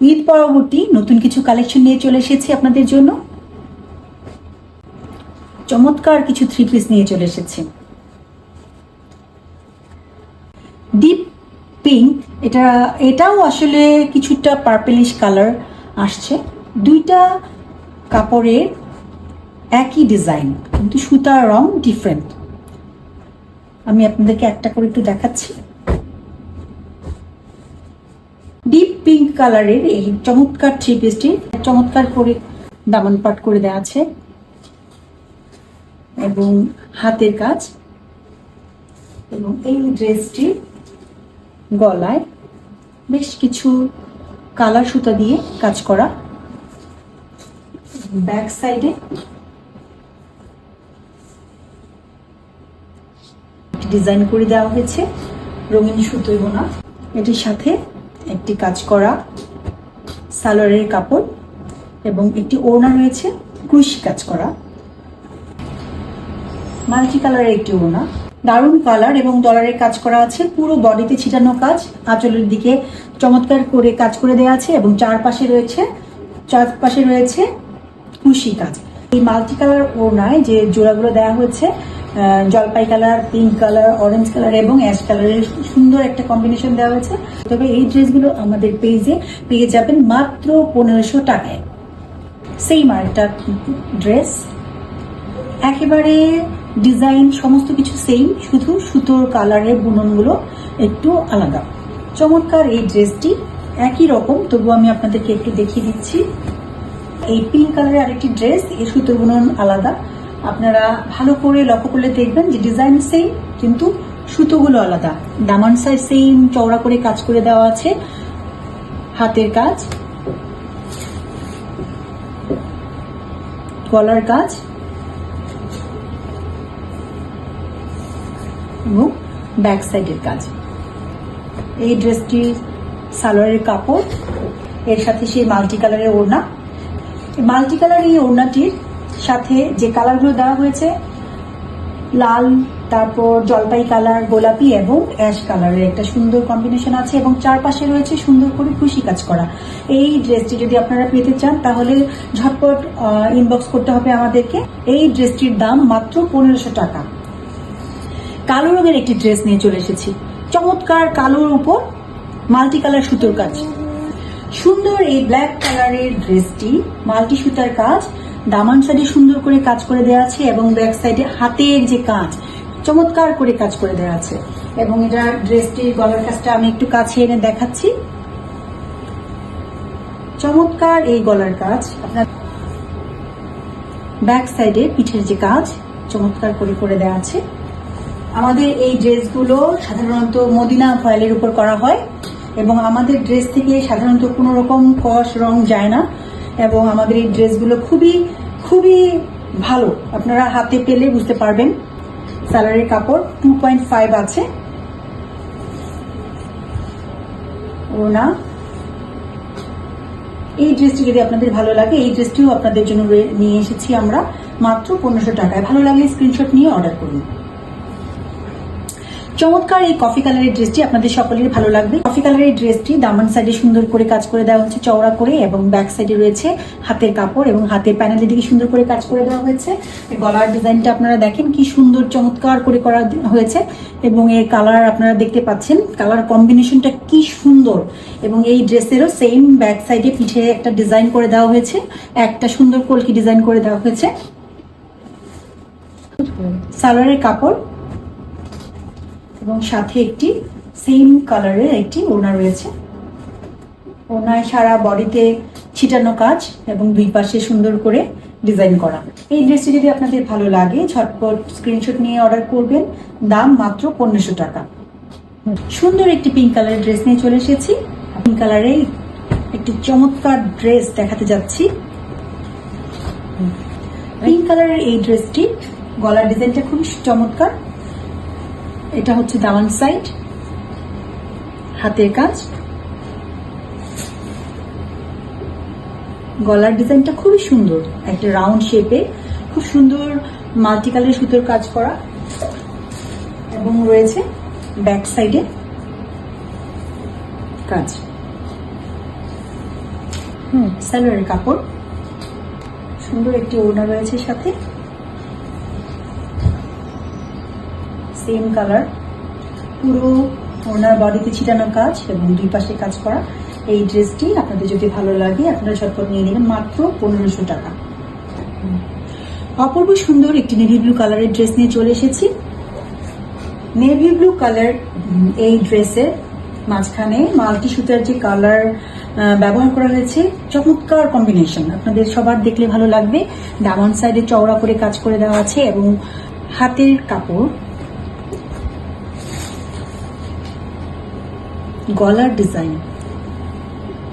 ঈদ পরবর্তী নতুন কিছু কালেকশন নিয়ে চলে এসেছি আপনাদের জন্য। চমৎকার কিছু থ্রি পিস নিয়ে চলে এসেছি। ডিপ পিঙ্ক এটা, এটাও আসলে কিছুটা পার্পেলিশ কালার আসছে। দুইটা কাপড়ের একই ডিজাইন কিন্তু সুতার রং ডিফারেন্ট আমি আপনাদেরকে একটা করে একটু দেখাচ্ছি ডিপ পিঙ্ক কালারের এই চমৎকার থ্রি পিসটি চমৎকার করে দামান পাট করে দেওয়া আছে। এবং হাতের কাজ। এবং এই ড্রেসটি গলায় বেশ কিছু কালার সুতা দিয়ে কাজ করা। ব্যাক সাইডে ডিজাইন করে দেওয়া হয়েছে। রঙিন সুতোয় বোনা এটির সাথে একটি কাজ করা, সালোয়ারের কাপড় এবং একটি ওড়না রয়েছে কুইশি কাজ করা। মাল্টি কালারের একটি ওড়না, দারুণ কালার এবং ডলারের কাজ করা আছে, পুরো বডিতে ছিটানো কাজ, আঁচলের দিকে চমৎকার করে কাজ করে দেওয়া আছে এবং চারপাশে রয়েছে চারপাশে রয়েছে কুশি কাজ। এই মাল্টি কালার ওড়নায় যে জোড়াগুলো দেওয়া হয়েছে জলপাই colour pink colour orange colour এবং অ্যাশ কালারের সুন্দর একটা কম্বিনেশন দেওয়া হয়েছে। তবে এই ড্রেসগুলো আমাদের পেজে পেয়ে যাবেন মাত্র পনেরোশো টাকায়। সেম আরেকটা ড্রেস একেবারে ডিজাইন সমস্ত কিছু সেম শুধু সুতোর কালারের বুননগুলো একটু আলাদা। চমৎকার এই ড্রেসটি একই রকম তবু আমি আপনাদেরকে একটু দেখিয়ে দিচ্ছি। এই পিঙ্ক কালারের আরেকটি ড্রেস এর সুতোর বুনন আলাদা। আপনারা ভালো করে লক্ষ্য করলে দেখবেন যে ডিজাইন সেম কিন্তু সুতোগুলো আলাদা। দামান সাইজ সেম চওড়া করে কাজ করে দেওয়া আছে। হাতের কাজ। গলার কাজ। এবং ব্যাক সাইডের কাজ। এই ড্রেসটি সালোয়ারের কাপড়। এর সাথে সেই মাল্টি কালারের ওড়না। মাল্টি কালার এই ওড়নাটির সাথে যে কালারগুলো দেওয়া হয়েছে, লাল, তারপর জলপাই কালার গোলাপি এবং অ্যাশ কালারের একটা সুন্দর কম্বিনেশন আছে এবং চারপাশে রয়েছে সুন্দর করে খুশি কাজ করা। এই ড্রেসটি যদি আপনারা পেতে চান, তাহলে ঝটপট ইনবক্স করতে হবে আমাদেরকে। এই ড্রেসটির দাম মাত্র পনেরোশো টাকা। কালো রঙের একটি ড্রেস নিয়ে চলে এসেছি। চমৎকার কালোর উপর মাল্টি কালার সুতোর কাজ। সুন্দর এই ব্ল্যাক কালারের ড্রেসটি মাল্টি সুতার কাজ দামান সাইডে সুন্দর করে কাজ করে দেওয়া আছে এবং ব্যাক সাইডে হাতের যে কাজ, চমৎকার করে কাজ করে দেওয়া আছে। এবং এটা ড্রেসটির গলার কাজটা আমি একটু কাছে এনে দেখাচ্ছি। চমৎকার এই গলার কাজ। আপনার ব্যাক সাইডে পিঠের যে কাজ, চমৎকার করে করে দেওয়া আছে। আমাদের এই ড্রেসগুলো সাধারণত মদিনা ফয়েলের উপর করা হয় এবং আমাদের ড্রেস থেকে সাধারণত কোনো রকম কস, রং যায় না। এবং আমাদের এই ড্রেসগুলো খুবই খুবই ভালো। আপনারা হাতে পেলে বুঝতে পারবেন। স্যালারির কাপড় টু পয়েন্ট ফাইভ আছে। ওনা এই ড্রেসটি যদি আপনাদের ভালো লাগে, এই ড্রেসটিও আপনাদের জন্য নিয়ে এসেছি আমরা মাত্র পনেরোশো টাকায়। ভালো লাগলে স্ক্রিনশট নিয়ে অর্ডার করুন। চমৎকার এই কফি কালারের ড্রেসটি আপনাদের সকলের ভালো লাগবে। কফি কালারের ড্রেসটি দামান সাইডে সুন্দর করে কাজ করে দেওয়া হচ্ছে চওড়া করে এবং ব্যাক সাইডে রয়েছে হাতের কাপড় এবং হাতের প্যানেলের দিকে সুন্দর করে কাজ করে দেওয়া হয়েছে। গলার ডিজাইনটা আপনারা দেখেন কি সুন্দর চমৎকার করে করা হয়েছে এবং এর কালার আপনারা দেখতে পাচ্ছেন। কালার কম্বিনেশনটা কি সুন্দর এবং এই ড্রেসেরও সেম ব্যাক সাইডে পিঠে একটা ডিজাইন করে দেওয়া হয়েছে, একটা সুন্দর কলকি ডিজাইন করে দেওয়া হয়েছে। সালোয়ারের কাপড় এবং সাথে একটি সেম কালারের একটি ওড়না রয়েছে। ওড়নায় সারা বডিতে ছিটানো কাজ এবং দুই পাশে সুন্দর করে ডিজাইন করা। এই ড্রেসটি যদি আপনাদের ভালো লাগে, ঝটপট স্ক্রিনশট নিয়ে অর্ডার করবেন। দাম মাত্র পনেরোশো টাকা। সুন্দর একটি পিঙ্ক কালারের ড্রেস নিয়ে চলে এসেছি। পিঙ্ক কালারের একটি চমৎকার ড্রেস দেখাতে যাচ্ছি। পিঙ্ক কালারের এই ড্রেসটি গলার ডিজাইনটা খুব চমৎকার। এটা হচ্ছে দামান সাইড হাতের কাজ। গলার ডিজাইনটা খুবই সুন্দর। একটা রাউন্ড শেপে খুব সুন্দর মাল্টি কালার সুতোর কাজ করা। এবং রয়েছে ব্যাক সাইডে কাজ। হুম স্যালোয়ারের কাপড়। সুন্দর একটি ওড়না রয়েছে সাথে। সেম কালার পুরো ওনার বডিতে ছিটানো কাজ এবং দুই পাশে কাজ করা। এই ড্রেসটি আপনাদের যদি ভালো লাগে, আপনারা ঝটপট নিয়ে নেবেন মাত্র পনেরোশো টাকা। অপূর্ব সুন্দর একটি নেভি ব্লু কালারের ড্রেস নিয়ে চলে এসেছি। নেভি ব্লু কালার এই ড্রেসের মাঝখানে মাল্টি সুতার যে কালার ব্যবহার করা হয়েছে, চমৎকার কম্বিনেশন আপনাদের সবার দেখলে ভালো লাগবে। ডামন সাইডে চওড়া করে কাজ করে দেওয়া আছে এবং হাতের কাপড়। গলার ডিজাইন।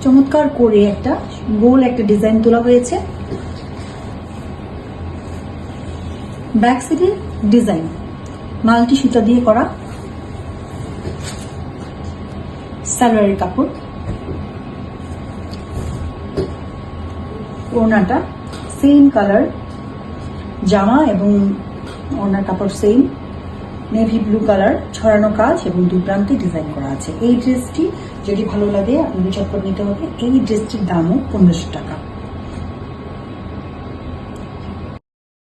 চমৎকার করে একটা গোল একটা ডিজাইন তোলা হয়েছে। ব্যাক সাইডের ডিজাইন, মাল্টি সুতা দিয়ে করা। সালোয়ারের কাপড়। ওড়নাটা সেম কালার জামা এবং ওড়নার কাপড় সেম নেভি ব্লু কালার ছড়ানো কাজ এবং দুই প্রান্তে ডিজাইন করা আছে। এই ড্রেসটি যদি ভালো লাগে, আপনাদের চটপট নিতে হবে। এই ড্রেসটির দামও পনেরোশো টাকা।